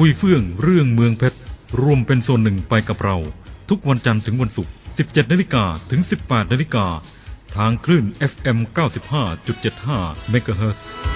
คุยเฟื่องเรื่องเมืองเพชรรวมเป็นส่วนหนึ่งไปกับเรา ทุกวันจันทร์ถึงวันศุกร์ 17นาฬิกาถึง 18นาฬิกาทางคลื่น FM 95.75 MHz บ้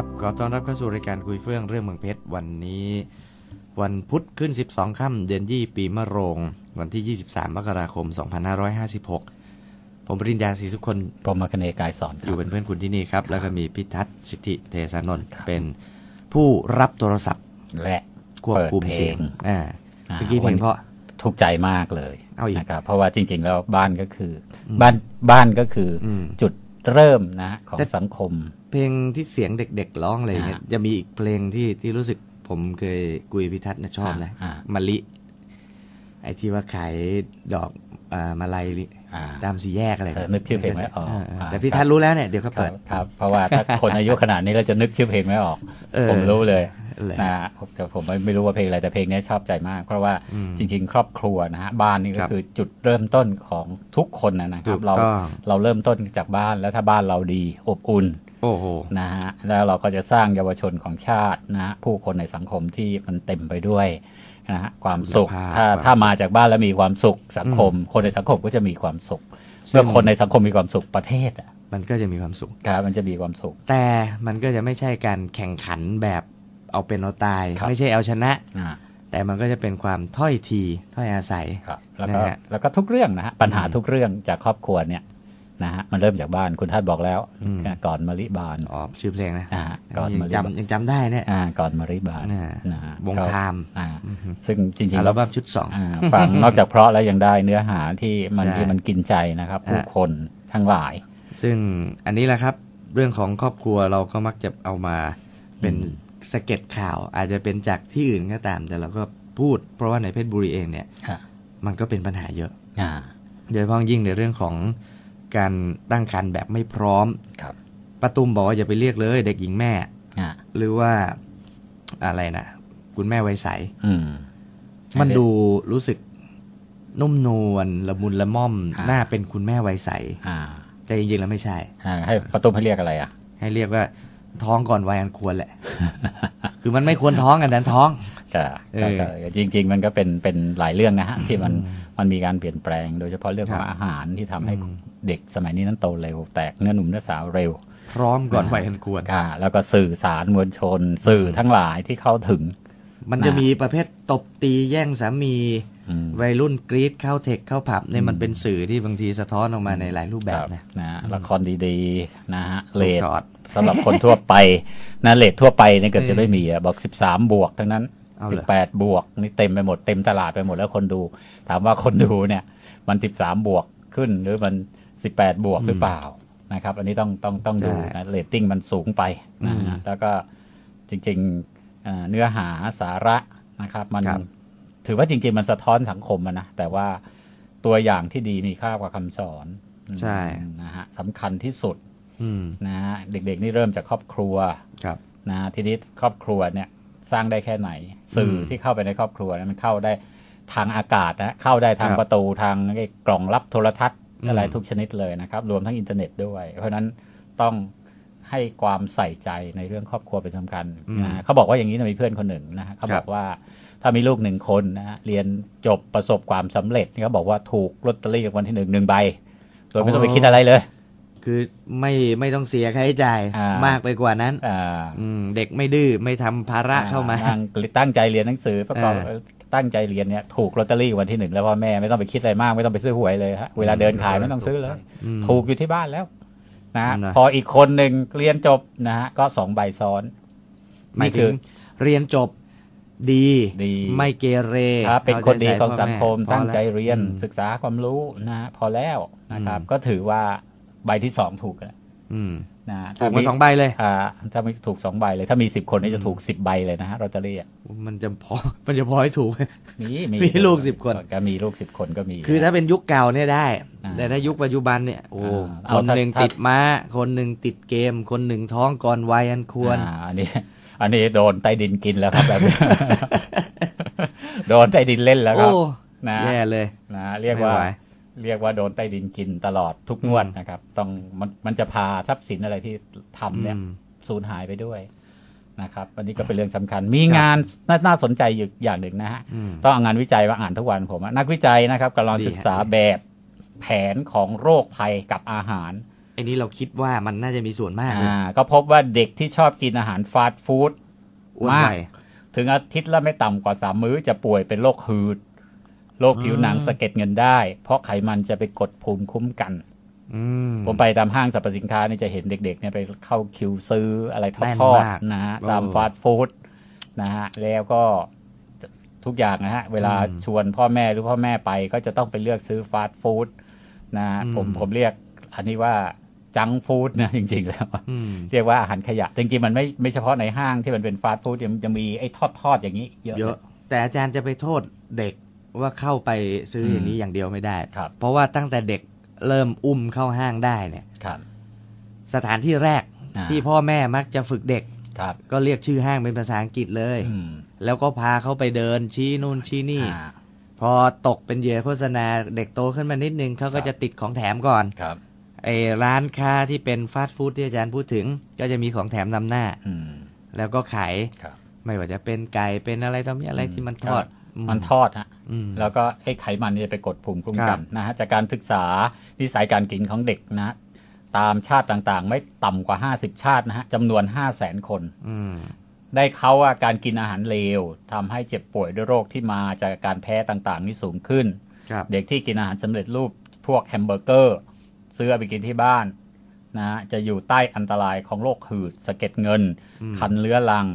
ครับ ขอต้อนรับเข้าสู่รายการคุยเฟื่องเรื่องเมืองเพชรวันนี้ วันพุธขึ้น 12 ค่ำเดือนยี่ปีมะโรง วันที่ 23 มกราคม 2556 ผมปริญญาศรีสุคนผมมาคเนกายสอนคอรับยู่เป็นเพื่อนคุณที่นี่ครับ แล้วก็มีพิทัศน์สิทธิเทสานนท์เป็นผู้รับโทรศัพท์ และควบคุมปิดพลเสียงอ่าอ่าเมื่อกี้เพลงเพราะถูกใจมากเลยเอาอีกนะครับเพราะว่าจริง ๆ แล้วบ้านก็คืออบ้านบ้านก็คืออมจุดเริ่มนะของแต่สังคม เพลงที่เสียงเด็กๆร้องอะไรอย่างเงี้ยอ่าจะมีอีกเพลงที่ที่รู้สึกผมเคยกุยพิทัศน์นะชอบนะอ่ามะลิ ไอ้ที่ว่าขายดอกอ่ามาลัยอ่าตามสี่แยกอะไรเออนึกชื่อเพลงไม่ออกเเอ่าแต่พี่ทัศน์รู้แล้วเนี่ยเดี๋ยวเขาครัเปิบดครับเพราะว่าถ้าคนอายุขนาดนี้เราจะนึกชื่อเพลงไม่ออกเออผมรู้เลยเลยนะแต่ผมไม่ไม่รู้ว่าเพลงอะไรแต่เพลงนี้ชอบใจมาก เพราะว่าอืมจริง ๆ ครอบครัวนะฮะบ้านนี่ก็ครับคือจุดเริ่มต้นของทุกคนนะนะคถูรับกเราต้องเราเริ่มต้นจากบ้านแล้วถ้าบ้านเราดีอบอุ่น โอ้โหนะฮะแล้วเราก็จะสร้างเยาวชนของชาตินะฮะผู้คนในสังคมที่มันเต็มไปด้วยนะฮะความสุขคุณภาพถ้าความถ้าสุขมาจากบ้านแล้วมีความสุขสังคม คนในสังคมก็จะมีความสุขซึ่งเมื่อคนในสังคมมีความสุขประเทศอะมันก็จะมีความสุขครับมันจะมีความสุข แต่มันก็จะไม่ใช่การแข่งขันแบบเอาเป็นเอาตายครับไม่ใช่เอาชนะอ่าแต่มันก็จะเป็นความถ้อยทีถ้อยอาศัยครับแล้วก็นะฮะแล้วก็ทุกเรื่องนะฮะปัญหาอืมทุกเรื่องจากครอบครัวเนี่ย นะฮะมันเริ่มจากบ้านคุณท่านบอกแล้วอืมก่อนมะลิบานอ๋อชื่อเพลงนะอ่าก่อนยังมะลิบานจำยังจำได้เนี่ยอ่าก่อนมะลิบานอ่านะฮะวงก็ไทม์อ่าซึ่งจริงๆอัลแล้วบั้มชุดสองอ่าฟังนอกจากเพราะแล้วยังได้เนื้อหาที่มันใช่ที่มันกินใจนะครับ ผู้ฮะคนทั้งหลาย ซึ่งอันนี้แหละครับ เรื่องของครอบครัวเราก็มักจะเอามาเป็นสะเก็ดข่าว อาจจะเป็นจากที่อื่นก็ตาม แต่เราก็พูด เพราะว่าในเพชรบุรีเองเนี่ยฮะมันก็เป็นปัญหาเยอะอ่าโดยเฉพาะยิ่งในเรื่องของ การตั้งครรภ์แบบไม่พร้อมครับป้าตุ้มบอกว่าอย่าไปเรียกเลย เด็กหญิงแม่อ่าหรือว่าอะไรนะคุณแม่ไวยใสอืมมันดูรู้สึกนุ่มนวลละมุนละม่อมอ่าน่าเป็นคุณแม่ไวยใสอ่าแต่จริงๆแล้วไม่ใช่อ่าให้ประตูให้เรียกอะไรอะ ให้เรียกว่าท้องก่อนวัยอันควรแหละ คือมันไม่ควรท้องอันนั้นท้องก็เออก็ก็ จริง ๆ มันก็เป็นเป็นหลายเรื่องนะฮะที่มันมันมีการเปลี่ยนแปลง โดยเฉพาะเรื่องขอคงรับอาหารที่ทำให้เด็กสมัยนี้นั้นโตเร็ว แตกเนื้อหนุ่มเนื้อสาวเร็ว พร้อมก่อนวัยอันควรค่ะแล้วก็สื่อสารมวลชน สื่อทั้งหลายที่เข้าถึง มันจะนะมีประเภทตบตีแย่งสามีอืมวัยรุ่นกรีดเข้าเทคเข้าผับเนี่ยมันเป็นสื่อที่บางทีสะท้อนออกมาในหลายรูปแบบนะนะฮะละครดีๆนะฮะเลทกอดสำหรับคนทั่วไปนะเลททั่วไปเนี่ยเกือบจะไม่มีอะบอก13บวกทั้งนั้น เอาเหรอ18บวกนี่เต็มไปหมดเต็มตลาดไปหมดแล้วคนดู ถามว่าคนดูเนี่ย มัน13บวกขึ้นหรือมัน18บวกหรือเปล่านะครับ อันนี้ต้องต้องต้องดูนะเรตติ้งมันสูงไปนะฮะแล้วก็จริงๆเอ่อเนื้อหาสาระนะครับ มันครับถือว่าจริง ๆ มันสะท้อนสังคมอะนะแต่ว่าตัวอย่างที่ดีมีค่ากว่าคำสอนใช่นะฮะสำคัญที่สุดอืมนะฮะเด็กๆนี่เริ่มจากครอบครัวครับนะฮะทีนี้ครอบครัวเนี่ย สร้างได้แค่ไหน สื่ออมที่เข้าไปในครอบครัวเนยมันเข้าได้ทางอากาศนะเข้าได้ทางครับประตูทางไอ้กล่องรับโทรทัศน์อืมอะไรทุกชนิดเลยนะครับ รวมทั้งอินเทอร์เน็ตด้วย เพราะฉะนั้นต้องให้ความใส่ใจในเรื่องครอบครัวเป็นสำคัญนะฮะเขาบอกว่าอย่างนี้นะมีเพื่อนคนหนึ่งนะฮะเขาบอกว่าถ้ามีลูกหนึ่งคนนะฮะเรียนจบประสบความสำเร็จเขาบอกว่าถูกลอตเตอรี่รางวัลที่หนึ่งหนึ่งใบ โดยไม่ต้องไปคิดอะไรเลย คือไม่ไม่ต้องเสียค่าใช้จ่ายอ่ามมากไปกว่านั้นอ่าอืมเด็กไม่ดื้อไม่ทำภาระเข้ามาตั้งตั้งใจเรียนหนังสือประกอบเออตั้งใจเรียนเนี่ยถูกลอตเตอรี่วันที่หนึ่งแล้วพ่อแม่ไม่ต้องไปคิดอะไรมากไม่ต้องไปซื้อหวยเลยฮะเวลาเดินขายไม่ต้องซื้อเลยอืมถูกอยู่ที่บ้านแล้วนะฮะนะพออีกคนหนึ่งเรียนจบนะฮะก็สองใบซ้อนหมายนี่ถึคืงอเรียนจบดีดีไม่เกเรครับเป็นคนดีของสังคมเอาใจใส่พ่อแตั้งใจเรียนอืมศึกษาความรู้นะฮะพอแล้วนะครับอืมก็ถือว่า ใบที่สองถูกแล้วอืมนะฮะถูกมาสองใบเลยอ่าถ้าไม่ถูกสองใบเลย ถ้ามีสิบคนนี่จะถูกสิบใบเลยนะฮะลอตเตอรี่อะมันจะพอมันจะพอให้ถูกมีมีลูก10คนก็มีลูกสิบคนก็มี คือถ้าเป็นยุคเก่าเนี่ยได้อ่าแต่ถ้ายุคปัจจุบันเนี่ยโอ้อ่าคเอานถ้าหนึ่งถ้าติดม้า คนหนึ่งติดเกม คนหนึ่งท้องก่อนวัยอันควรอ่าอันนี้ อันนี้โดนใต้ดินกินแล้วครับแบบนี้โดนใต้ดินเล่นแล้วคโอ้รับนะแย่เลยนะเรียกว่าไม่ไหว เรียกว่าโดนใต้ดินกินตลอดทุกงวดนะครับ ต้องมันมันจะพาทรัพย์สินอะไรที่ทำเนี่ยอืมสูญหายไปด้วยนะครับอันนี้ก็เป็นเรื่องสำคัญ มีงานน่าน่าสนใจอยู่อย่างหนึ่งนะฮะอืมต้องเอางานวิจัยมาอ่านทุกวันผมอะนักวิจัยนะครับกำลังดีฮะศึกษาแบบแผนของโรคภัยกับอาหารไอ้นี้เราคิดว่ามันน่าจะมีส่วนมากเลยอ่าก็พบว่าเด็กที่ชอบกินอาหารฟาสต์ฟู้ดอ้วนมากไปถึงอาทิตย์ละไม่ต่ำกว่าสามมื้อจะป่วยเป็นโรคหืด โรคผิวหนังอืมสะเก็ดเงินได้ เพราะไขมันจะไปกดภูมิคุ้มกันอืมผมไปตามห้างสรรพสินค้านี่จะเห็นเด็ก ๆ เนี่ยไปเข้าคิวซื้ออะไรทแน่นอดมากๆนะฮะโอ้ตามฟาสต์ฟู้ดนะฮะแล้วก็ทุกอย่างนะฮะ เวลาอืมชวนพ่อแม่หรือพ่อแม่ไปก็จะต้องไปเลือกซื้อฟาสต์ฟู้ดนะฮะอืมผมผมเรียกอันนี้ว่าจังฟู้ดนะจริง ๆ แล้วอืมเรียกว่าอาหารขยะ จริงๆ มันไม่ไม่เฉพาะในห้างที่มันเป็นฟาสต์ฟู้ดยังยังมีไอ้ทอดทอด ๆ อย่างนี้เยอะเยอะ แต่อาจารย์จะไปโทษเด็ก ว่าเข้าไปซื้ออย่างนี้อย่างเดียวไม่ได้ครับเพราะว่าตั้งแต่เด็กเริ่มอุ้มเข้าห้างได้เนี่ยครับสถานที่แรกอ่าที่พ่อแม่มักจะฝึกเด็กครับก็เรียกชื่อห้างเป็นภาษาอังกฤษเลยอืมแล้วก็พาเขาไปเดินชี้นู่นชี้นี่อ่าพอตกเป็นเหยื่อโฆษณาเด็กโตขึ้นมานิดนึงเขาก็ครับจะติดของแถมก่อนครับไอ้ร้านค้าที่เป็นฟาสต์ฟู้ดที่อาจารย์พูดถึง ก็จะมีของแถมนำหน้าอืมแล้วก็ขายครับไม่ว่าจะเป็นไก่เป็นอะไรต่อมีอะไรที่มันทอด มันทอดฮะอืมแล้วก็ไอ้ไขมันเนี่ยไปกดภูมิคุ้มคกัรันบนะฮะจากการศึกษานิสัยการกินของเด็กนะฮะตามชาติต่างๆ ไม่ต่ำกว่า 50 ชาตินะฮะจำนวน 5 0 0แสนคนอืมได้เขาว่าการกินอาหารเลวทำให้เจ็บป่วยด้วยโรคที่มาจากการแพ้ต่างๆ นี่สูงขึ้นครับเด็กที่กินอาหารสำเร็จรูปพวกแฮมเบอร์เกอร์ซื้อเอาไปกินที่บ้านนะจะอยู่ใต้อันตรายของโรคหืดสะเก็ดเงิน คันเลื้อรัง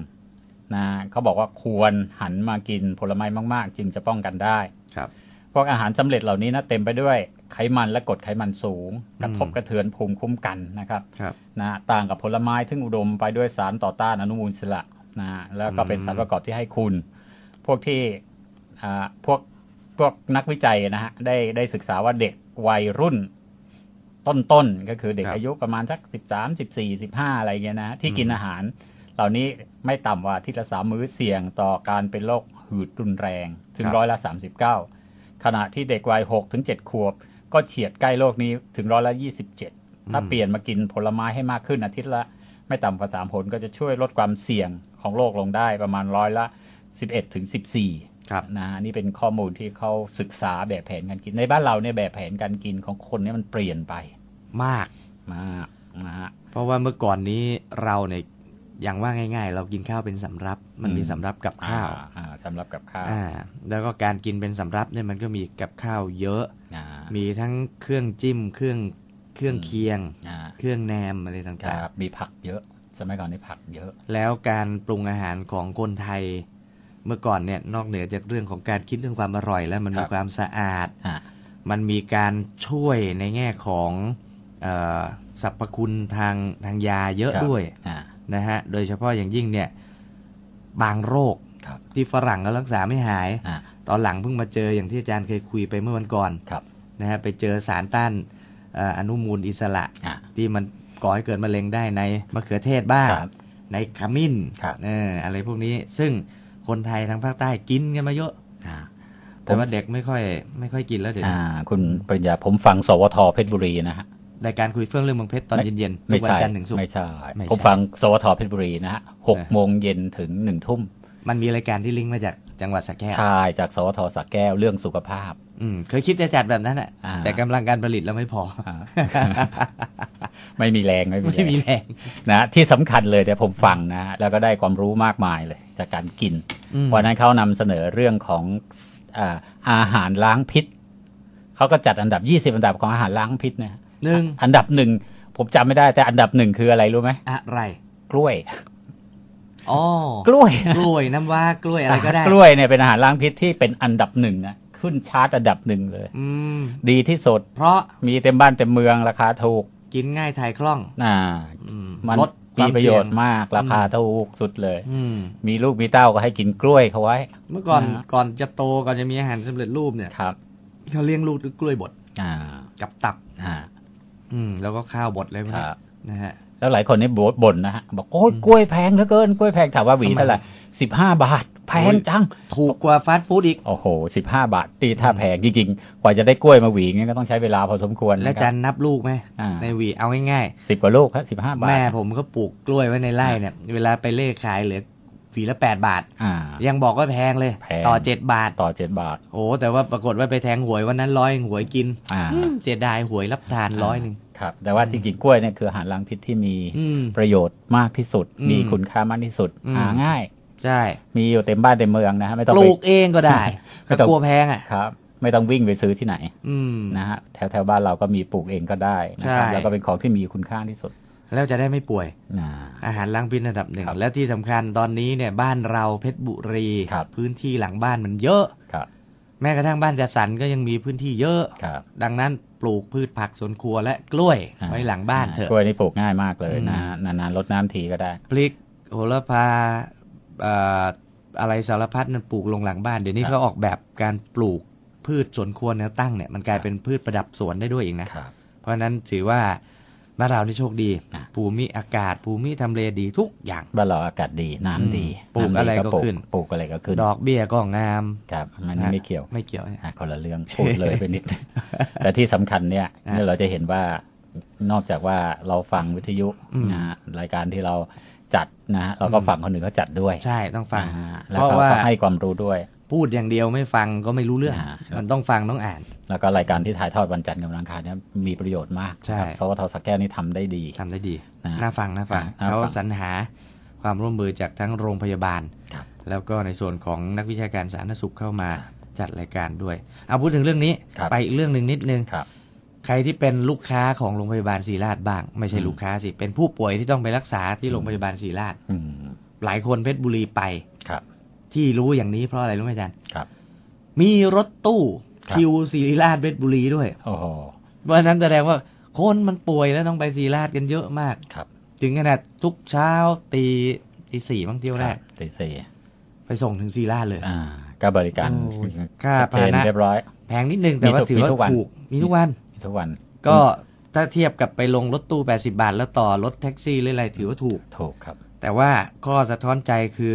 นะเขาบอกว่าควรหันมากินผลไม้มากๆ จึงจะป้องกันได้ครับพวกอาหารสำเร็จเหล่านี้นะเต็มไปด้วยไขมันและกรดไขมันสูง กระทบกระเทือนภูมิคุ้มกันนะครับครับนะต่างกับผลไม้ที่อุดมไปด้วยสารต่อต้านอนุมูลอิสระนะแล้วก็เป็นสารประกอบที่ให้คุณ พวกที่อ่าพวกพวกนักวิจัยนะฮะได้ได้ศึกษาว่าเด็กวัยรุ่นต้นๆก็คือเด็กครับอายุประมาณสักสิบสามสิบสี่สิบห้าอะไรเงี้ยนะที่กินอาหาร เหล่านี้ไม่ต่ำกว่าอาที่ละสามมื้อเสี่ยงต่อการเป็นโรคหืดรุนแรง ถึงร้อยละสามสิบเก้าขณะที่เด็กวัยหกถึงเจ็ดขวบ ก็เฉียดใกล้โรคนี้ถึงร้อยละยี่สิบเจ็ดถ้าเปลี่ยนมากินผลไม้ให้มากขึ้นอาทิตย์ละ ไม่ต่ำกว่าสามผลก็จะช่วยลดความเสี่ยงของโรคลงได้ประมาณร้อยละสิบเอ็ดถึงสิบสี่ครับนะฮะนี่เป็นข้อมูลที่เขาศึกษาแบบแผนการกินในบ้านเราเนี่ยแบบแผนการกินของคนเนี่ยมันเปลี่ยนไป มากมากนะฮะเพราะว่าเมื่อก่อนนี้เราเนี่ย อย่างว่าง่าย ๆ เรากินข้าวเป็นสำรับ มันมีอืมสำรับกับข้าวอ่อ่าสำหรับกับข้าวอ่าแล้วก็การกินเป็นสำรับเนี่ยมันก็มีกับข้าวเยอะอ่ามีทั้งเครื่องจิ้ม เครื่องเครื่องเคียงอ่าเครื่องแหนมอะไรคต่างรับมีผักเยอะ สมัยก่อนนี่ผักเยอะๆแล้วการปรุงอาหารของคนไทย เมื่อก่อนเนี่ยนอกเหนือจากเรื่องของการคิดเรื่องความอร่อย แล้วมันครัมีบความสะอาดอ่ามันมีการช่วยในแง่ของเออสรรพคุณทางทางยาเยอะครับด้วยอ่า นะฮะโดยเฉพาะอย่างยิ่งเนี่ยบางโรคครับที่ฝรั่งก็รักษาไม่หายอ่าตอนหลังเพิ่งมาเจออย่างที่อาจารย์เคยคุยไปเมื่อวันก่อนครับนะฮะไปเจอสารต้านเอ่ออนุมูลอิสระอ่าที่มันก่อให้เกิดมะเร็งได้ในมะเขือเทศบ้างครับในขมิ้นครับเอออะไรพวกนี้ซึ่งคนไทยทางภาคใต้กินกันมาเยอะอ่าแต่ว่าเด็กไม่ค่อยไม่ค่อยกินแล้วเดี๋ยวอ่านี้คุณปริญญาผมฟังสวทเพชรบุรีนะฮะ รายการคุยเฟื่องเรื่องเมืองเพชรตอนไม่เย็นๆทุไม่กวันใช่จันทร์ถึงศุกร์ไม่ใช่ไม่ใช่ผมฟังสวทเพชรบุรีนะฮะหกเออโมงเย็นถึงหนึ่งทุ่ม มันมีรายการที่ลิงก์มาจากจังหวัดสระแก้วใช่จากสวทสระแก้วเรื่องสุขภาพ อืมเคยคิดจะจัดแบบนั้นแหละอ่าแต่กำลังการผลิตเราไม่พออ่าไม่มีแรงไม่มีไม่มีแรงแรงนะที่สำคัญเลยเดี๋ยวผมฟังนะฮะแล้วก็ได้ความรู้มากมายเลย จากการกินอืมวันนั้นเขานำเสนอเรื่องของอ่าอาหารล้างพิษเขาก็จัดอันดับ 20 อันดับของอาหารล้างพิษนะฮะ หนึ่งอันดับหนึ่งผมจำไม่ได้แต่อันดับหนึ่งคืออะไรรู้ไหมอะไร กล้วยอ๋อกล้วย กล้วยน้ำว้ากล้วยอะไรก็ได้ กล้วยเนี่ยเป็นอาหารล้างพิษที่เป็นอันดับหนึ่งอะขึ้นชาร์ตอันดับหนึ่งเลยอืมดีที่สุดเพราะมีเต็มบ้านเต็มเมืองราคาถูก กินง่ายถ่ายคล่อง อ่าอืมมันลดคมีวามประโยเสี่ยชงน์มากราคาถูกสุดเลยอืมมีลูกมีเต้าก็ให้กินกล้วยเขาไว้ เมื่อก่อนนะฮะก่อนจะโตก่อนจะมีอาหารสำเร็จรูปเนี่ยครับเขาเลี้ยงลูกด้วยกล้วยบดอ่ากับตับ อ่าอืมแล้วก็ข้าวบดเลยพวกคนี้รับนะฮะแล้วหลายคนนี่บ่นบ่นนะฮะบอกโอ้ยกล้วยแพงเหลือเกินกล้วยแพงถามว่าหวีทำไมเท่าไหร่สิบห้าบาทแพงจัง ถูกกว่าฟาสต์ฟู้ดอีก โอ้โหสิบห้าบาทตีถ้าแพงจริงๆ กว่าจะได้กล้วยมาหวีเงี้ยก็ต้องใช้เวลาพอสมควร และนะคจัรับนนับลูกไหมอ่าในหวีเอาง่ายสิบกว่าลูกครับสิบห้าๆบาท แม่ผมก็ปลูกกล้วยไว้ในไร่เนี่ย เวลาไปเล่ขายเหลือ ฝีละแปดบาท อ่า ยังบอกว่าแพงเลย แพง ต่อเจ็ดบาท ต่อเจ็ดบาท โอ้แต่ว่าปรากฏว่าไปแทงหวยวันนั้นร้อยหวยกินอ่า อืมเสียดายหวยรับทานร้อยหนึ่ง ครับ แต่ว่าจริงๆกล้วยเนี่ยคืออาหารล้างพิษที่มีอืมประโยชน์มากที่สุด อืมมีคุณค่ามากที่สุด อืม หาง่าย ใช่มีอยู่เต็มบ้านเต็มเมืองนะฮะไม่ต้องปไป ลูกเองก็ได้ไม่ก็ต้อง กลัวแพงอะ ครับ ไม่ต้องวิ่งไปซื้อที่ไหนอืม นะฮะแถวแถวๆบ้านเราก็มีปลูกเองก็ได้นะครับใช่ แล้วก็เป็นของที่มีคุณค่าที่สุด แล้วจะได้ไม่ป่วยนะอาหารล้างพิษอันดับหนึ่งครับและที่สำคัญตอนนี้เนี่ยบ้านเราเพชรบุรีครับพื้นที่หลังบ้านมันเยอะครับแม้กระทั่งบ้านจัดสรรก็ยังมีพื้นที่เยอะครับดังนั้นปลูกพืชผักสวนครัวและกล้วยอ่าไว้หลังบ้านเถอะกล้วยนี่ปลูกง่ายมากเลยอืมนะฮะนานๆรดน้ำทีก็ได้ พริกโหระพาเอ่ออะไรสารพัดมันปลูกลงหลังบ้าน เดี๋ยวนี้ครับเขาออกแบบการปลูกพืชสวนครัวแนวตั้งเนี่ยมันกลายเป็นพืชประดับสวนได้ด้วยอีกนะครับเพราะฉะนั้นถือว่า บ้านเรานี่โชคดีอะภูมิอากาศ ภูมิทำเลดีทุกอย่างบ้านเราอากาศดีน้ำดีปลูกน้ำดีอะไรก็ปลูขึ้นปลูกอะไรก็ขึ้น ดอกเบี้ยก็งามครับมันนะไม่เกี่ยวไม่เกี่ยวอะคนละเรื่องพูดเลยไปนิด แต่ที่สำคัญเนี่ยอะเนี่ยเราจะเห็นว่านอกจากว่าเราฟังวิทยุอืมนะฮะรายการที่เราจัดนะฮะเราก็ฟังคนอื่นเขาจัดด้วย ใช่ต้องฟังอ่าแล้วเพราะก็ว่าก็ให้ความรู้ด้วย พูดอย่างเดียวไม่ฟังก็ไม่รู้เรื่องอ่ามันต้องฟังต้องอ่าน แล้วก็รายการที่ถ่ายทอดวันจันทร์กับวันอังคารเนี่ยมีประโยชน์มากใช่ครับสวทสักแก้วนี่ทำได้ดีทำได้ดีนะน่าฟังน่าฟังน่าฟังเขาสรรหาความร่วมมือจากทั้งโรงพยาบาลครับแล้วก็ในส่วนของนักวิชาการสาธารณสุขเข้ามาครับจัดรายการด้วย เอาพูดถึงเรื่องนี้ครับไปอีกเรื่องหนึ่งนิดนึงครับใครที่เป็นลูกค้าของโรงพยาบาลศรีราชบ้าง ไม่ใช่อืมลูกค้าสิ เป็นผู้ป่วยที่ต้องไปรักษาที่โรงพยาบาลศรีราชอืมหลายคนเพชรบุรีไปครับ ที่รู้อย่างนี้เพราะอะไรรู้ไหมอาจารย์ครับ มีรถตู้ ครับคิวศรีราชเพชรบุรีด้วยโอ้โหเพราะฉะนั้นแสดงว่าคนมันป่วยแล้วต้องไปศรีราชกันเยอะมากครับ ถึงขนาดทุกเช้าตีตีสี่บางเที่ยวแรกครับตีสี่ไปส่งถึงศรีราชเลยอ่าก็บริการโอ้ยค่าชัดเจนพาหนะเรียบร้อย แพงนิดนึงแต่ว่ามีทุกถือว่ามีทุกวันถูกมีทุกวันทุกวัน ก็ถ้าเทียบกับไปลงรถตู้ 80 บาท แล้วต่อรถแท็กซี่หรืออะไรถือว่าถูกถูกครับ แต่ว่าข้อสะท้อนใจคือ